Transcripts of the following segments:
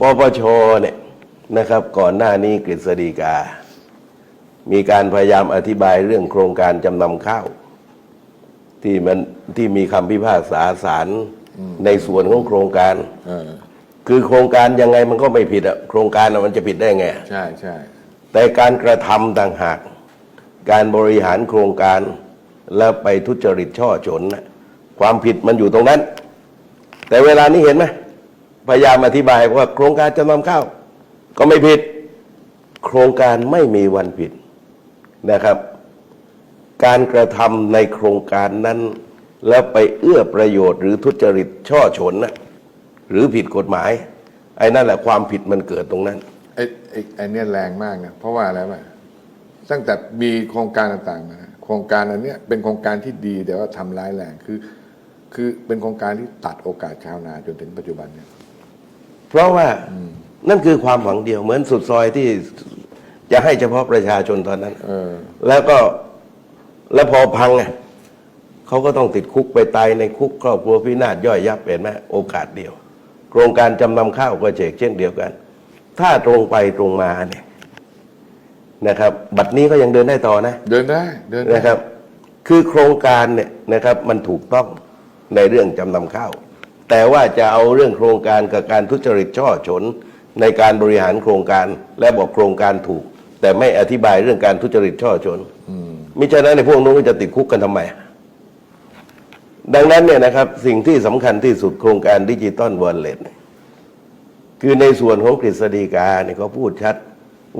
ปปชเนี่ยนะครับก่อนหน้านี้กฤษฎีกา มีการพยายามอธิบายเรื่องโครงการจำนำข้าว ที่มันที่มีคำพิพากษาศาลในส่วนของโครงการเออคือโครงการยังไงมันก็ไม่ผิดอะโครงการอะมันจะผิดได้ไงใช่ใช่แต่การกระทำต่างหาก การบริหารโครงการ แล้วไปทุจริตช่อฉนน่ะความผิดมันอยู่ตรงนั้น แต่เวลานี้เห็นไหม พยายามอธิบายว่าโครงการจะนำเข้าก็ไม่ผิด โครงการไม่มีวันผิดนะครับ การกระทำในโครงการนั้น แล้วไปเอื้อประโยชน์หรือทุจริตช่อฉนนะหรือผิดกฎหมาย ไอ้นั่นแหละความผิดมันเกิดตรงนั้นไอ้ไอ้ไอ้เนี่ยแรงมากนะเพราะว่าอะไรวะตั้งแต่มีโครงการต่างๆมานะโครงการอันเนี้ยเป็นโครงการที่ดีแต่ว่าทำร้ายแรงคือ คือเป็นโครงการที่ตัดโอกาสชาวนาจนถึงปัจจุบันเนี่ย เพราะว่านั่นคือความหวังเดียวเหมือนสุดซอยที่จะให้เฉพาะประชาชนตอนนั้นเออแล้วก็แล้วพอพังไงเขาก็ต้องติดคุกไปตายในคุกครอบครัวพินาศย่อยยับเห็นไหมโอกาสเดียว โครงการจำนำข้าวก็เจกเช่นเดียวกัน ถ้าตรงไปตรงมาเนี่ยนะครับ บัตรนี้ก็ยังเดินได้ต่อนะ เดินได้เดินได้นะครับ คือโครงการเนี่ยนะครับ มันถูกต้องในเรื่องจำนำข้าว แต่ว่าจะเอาเรื่องโครงการกับการทุจริตช่อฉนในการบริหารโครงการและบอกโครงการถูก แต่ไม่อธิบายเรื่องการทุจริตช่อฉนมิฉะนั้นในพวกนู้นก็จะติดคุกกันทำไม ดังนั้นเนี่ยนะครับสิ่งที่สำคัญที่สุดโครงการดิจิตอลวอลเล็ตคือในส่วนของกฤษฎีกาเนี่ยเขาพูดชัด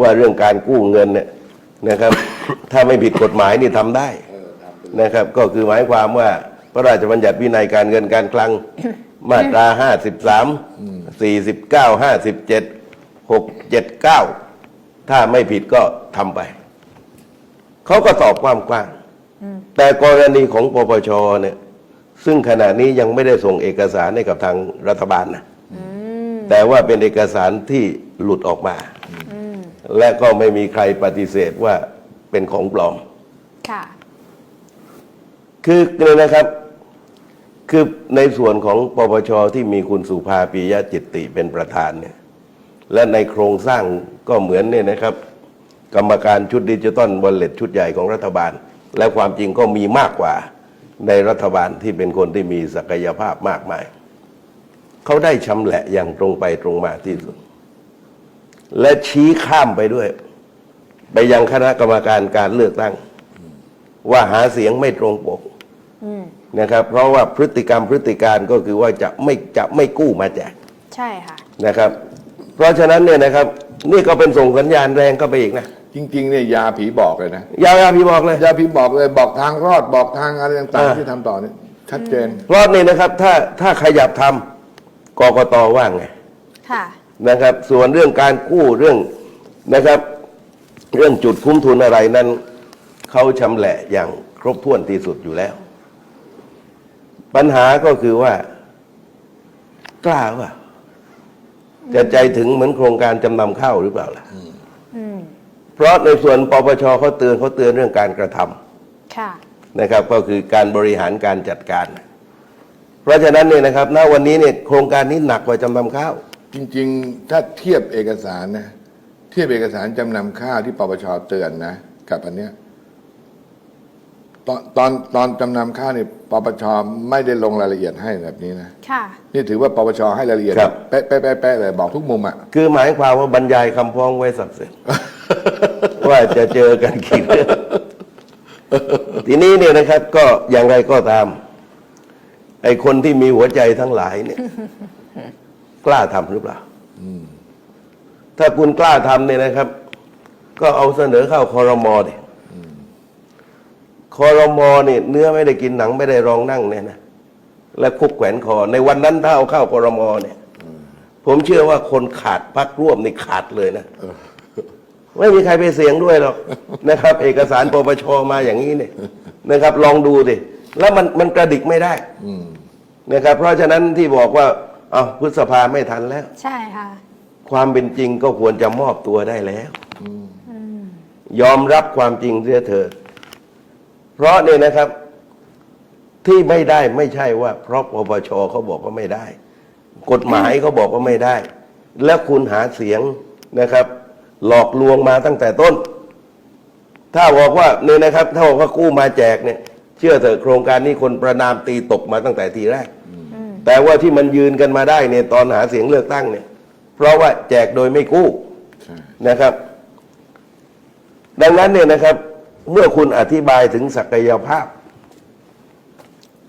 ว่าเรื่องการกู้เงินเนี่ยนะครับ ถ้าไม่ผิดกฎหมายนี่ทำได้นะครับ ก็คือหมายความว่าพระราชบัญญัติวินัยการเงินการคลัง มาตราห้าสิบสามสี่สิบเก้าห้าสิบเจ็ดหกเจ็ดเก้าถ้าไม่ผิดก็ทำไป เขาก็ตอบความกว้างแต่กรณีของปปชเนี่ย ซึ่งขณะนี้ยังไม่ได้ส่งเอกสารให้กับทางรัฐบาลนะแต่ว่าเป็นเอกสารที่หลุดออกมา และก็ไม่มีใครปฏิเสธว่าเป็นของปลอม ค่ะ คือเนี่ยนะครับ คือในส่วนของปปชที่มีคุณสุภาปียะจิตติเป็นประธานเนี่ยและในโครงสร้างก็เหมือนเนี่ยนะครับ กรรมการชุดดิจิตอลบอลเล็ตชุดใหญ่ของรัฐบาล และความจริงก็มีมากกว่าในรัฐบาลที่เป็นคนที่มีศักยภาพมากมาย เขาได้ชำแหละอย่างตรงไปตรงมาที่สุด และชี้ข้ามไปด้วย ไปยังคณะกรรมการการเลือกตั้ง ว่าหาเสียงไม่ตรงปก นะครับ เพราะว่าพฤติกรรมพฤติการก็คือว่าจะไม่จะไม่กู้มาแจกใช่ค่ะ นะครับ เพราะฉะนั้นเนี่ยนะครับ นี่ก็เป็นส่งสัญญาณแรงเข้าไปอีกนะจริงๆเนี่ยยาผีบอกเลยนะยาวๆพี่บอกเลย ยาผีบอกเลยบอกทางรอดบอกทางอะไรต่างอ่าๆที่ทำต่อเนี่ยชัดเจน เพราะนี่นะครับถ้าถ้าขยับทำกกตว่างไงค่ะ นะครับ ส่วนเรื่องการกู้เรื่องนะครับ เรื่องจุดคุ้มทุนอะไรนั้นเขาชำแหละอย่างครบถ้วนที่สุดอยู่แล้ว ปัญหาก็คือว่า กล้าว่าจะใจถึงเหมือนโครงการจำนำข้าวหรือเปล่าล่ะอืมเพราะในส่วนปปชเขาเตือนเขาเตือนเรื่องการกระทำค่ะนะครับ ก็คือการบริหารการจัดการ เพราะฉะนั้นเนี่ยนะครับณวันนี้เนี่ยโครงการนี้หนักกว่าจำนำข้าว จริง ๆ ถ้าเทียบเอกสารนะ เทียบเอกสารจำนำข้าวที่ปปชเตือนนะ กับอันเนี้ย ตอนตอนตอนจำนำข้าวนี่ปปชไม่ได้ลงรายละเอียดให้แบบนี้นะ ค่ะ นี่ถือว่าปปชให้รายละเอียดครับ เป๊ะเป๊ะเป๊ะเป๊ะเลยบอกทุกมุมอะ คือหมายความว่าบรรยายคำฟ้องไว้สับเสร็จ ว่าจะเจอกันกี่เรื่อง ทีนี้เนี่ยนะครับ ก็อย่างไรก็ตาม ไอ้คนที่มีหัวใจทั้งหลายเนี่ย กล้าทำหรือเปล่าถ้าคุณกล้าทำเนี่ยนะครับ ก็เอาเสนอเข้าคอรมอดิ คอรมอเนี่ยเนื้อไม่ได้กินหนังไม่ได้รองนั่งเนี่ยนะและคุกแขวนคอ ในวันนั้นถ้าเอาเข้าคอรมอเนี่ย ผมเชื่อว่าคนขาดพักร่วมนี่ขาดเลยนะไม่มีใครไปเสียงด้วยหรอกนะครับ เอกสารปปชมาอย่างนี้เนี่ยนะครับ ลองดูดิแล้วมันมันกระดิกไม่ได้นะครับ เพราะฉะนั้นที่บอกว่า เอาพฤษภาไม่ทันแล้ว ใช่ค่ะ ความเป็นจริงก็ควรจะมอบตัวได้แล้วยอมรับความจริงเสียเถิด เพราะเนี่ยนะครับ ที่ไม่ได้ไม่ใช่ว่า เพราะปปชเขาบอกว่าไม่ได้ กฎหมายเขาบอกว่าไม่ได้ แล้วคุณหาเสียงนะครับ หลอกลวงมาตั้งแต่ต้น ถ้าบอกว่าเนี่ยนะครับ ถ้าบอกว่ากู้มาแจกเนี่ย เชื่อเถอะโครงการนี้คนประนามตีตกมาตั้งแต่ทีแรก แต่ว่าที่มันยืนกันมาได้เนี่ยตอนหาเสียงเลือกตั้งเนี่ย เพราะว่าแจกโดยไม่กู้ใช่นะครับ ดังนั้นเนี่ยนะครับ เมื่อคุณอธิบายถึงศักยภาพ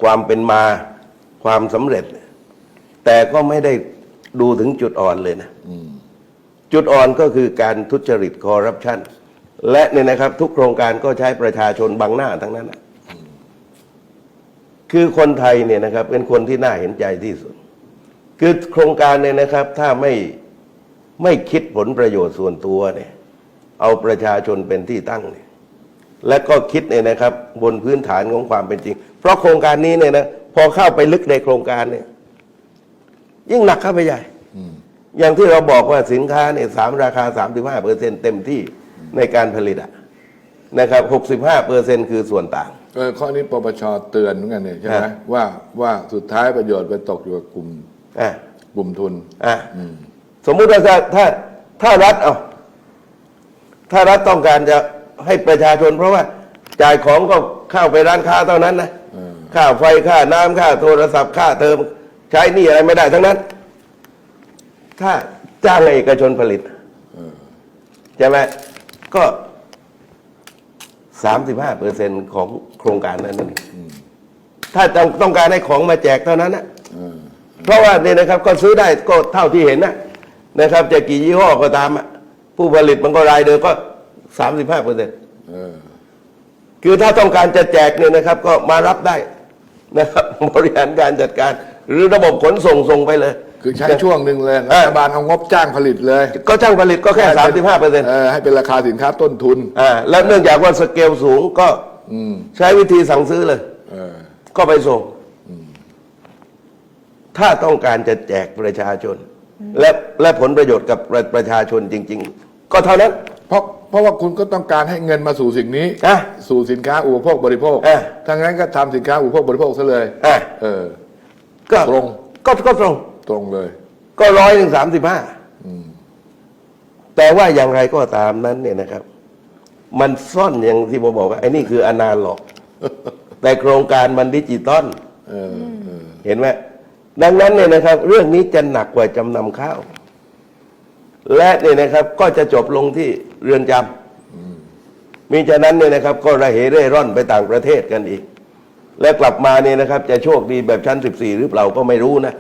ความเป็นมาความสำเร็จ แต่ก็ไม่ได้ดูถึงจุดอ่อนเลยนะจุดอ่อนก็คือการทุจริตคอร์รัปชันและเนี่ยนะครับ ทุกโครงการก็ใช้ประชาชนบังหน้าทั้งนั้นนะคือคนไทยเนี่ยนะครับ เป็นคนที่น่าเห็นใจที่สุด คือโครงการเนี่ยนะครับ ถ้าไม่ไม่คิดผลประโยชน์ส่วนตัวเนี่ย เอาประชาชนเป็นที่ตั้งเนี่ย และก็คิดเนี่ยนะครับบนพื้นฐานของความเป็นจริง เพราะโครงการนี้เนี่ยนะพอเข้าไปลึกในโครงการเนี่ย ยิ่งหนักเข้าไปใหญ่อย่างที่เราบอกว่าสินค้าเนี่ยสามราคาสามสิบห้าเปอร์เซ็นเต็มที่ในการผลิตอะนะครับหกสิบห้าเปอร์เซ็นคือส่วนต่างเออข้อนี้ปปชเตือนเหมือนกันเนี่ยใช่ไหมฮะว่าว่าสุดท้ายประโยชน์ไปตกอยู่กับกลุ่มอะกลุ่มทุนอะสมมุติว่าถ้าถ้าถ้ารัฐเอาถ้ารัฐต้องการจะ ให้ประชาชน เพราะว่าจ่ายของก็เข้าไปร้านค้าเท่านั้นนะเออค่าไฟค่าน้ำค่าโทรศัพท์ค่าเติมใช้หนี่อะไรไม่ได้ทั้งนั้น ถ้าจ้างให้เอกชนผลิตใช่ไหมก็สามสิบห้าเปอร์เซ็นของโครงการนั้นนั่นเองถ้าต้องต้องการให้ของมาแจกเท่านั้นนะเออเพราะว่าเนี่ยนะครับก็ซื้อได้ก็เท่าที่เห็นนะนะครับ จะกี่ยี่ห้อก็ตามอะผู้ผลิตมันก็รายเดิมก็ สามสิบห้าเปอร์เซ็นเออคือถ้าต้องการจะแจกเนี่ยนะครับ ก็มารับได้นะครับ บริหารการจัดการ หรือระบบขนส่งส่งไปเลย คือใช้ช่วงหนึ่งเลยเอรัอฐบาลเอางบจ้างผลิตเลย ก็จ้างผลิตก็แค่สามสิบห้าเปอร์เซ็นต์เออให้เป็นราคาสินค้าต้นทุนอ่าแล้วเนื่องจากว่าสเกลสูงก็อืมใช้วิธีสั่งซื้อเลยเออก็ไปส่งถ้าต้องการจะแจกประชาชน และและผลประโยชน์กับประประชาชนจริง ๆ ก็เท่านั้น เพราะเพราะว่าคุณก็ต้องการให้เงินมาสู่สิ่งนี้ อะ สู่สินค้าอุปโภคบริโภคอะถ้างั้นก็ทำสินค้าอุปโภคบริโภคซะเลย อะเออ ก็ตรง ก็ก็ตรง ตรงเลย ก็ร้อยหนึ่งสามสิบห้าแต่ว่าอย่างไรก็ตามนั้นเนี่ยนะครับ มันซ่อนอย่างที่ผมบอกว่าไอ้นี่คืออนาล็อก แต่โครงการมันดิจิตอลเออเออเห็นไหมดังนั้นเนี่ยนะครับ เรื่องนี้จะหนักกว่าจำนำข้าว และเนี่ยนะครับ ก็จะจบลงที่ เรือนจำมีฉะนั้นเนี่ยนะครับ ก็ระเหเร่ร่อนไปต่างประเทศกันอีก และกลับมาเนี่ยนะครับ จะโชคดีแบบชั้น 14 หรือเปล่าก็ไม่รู้นะ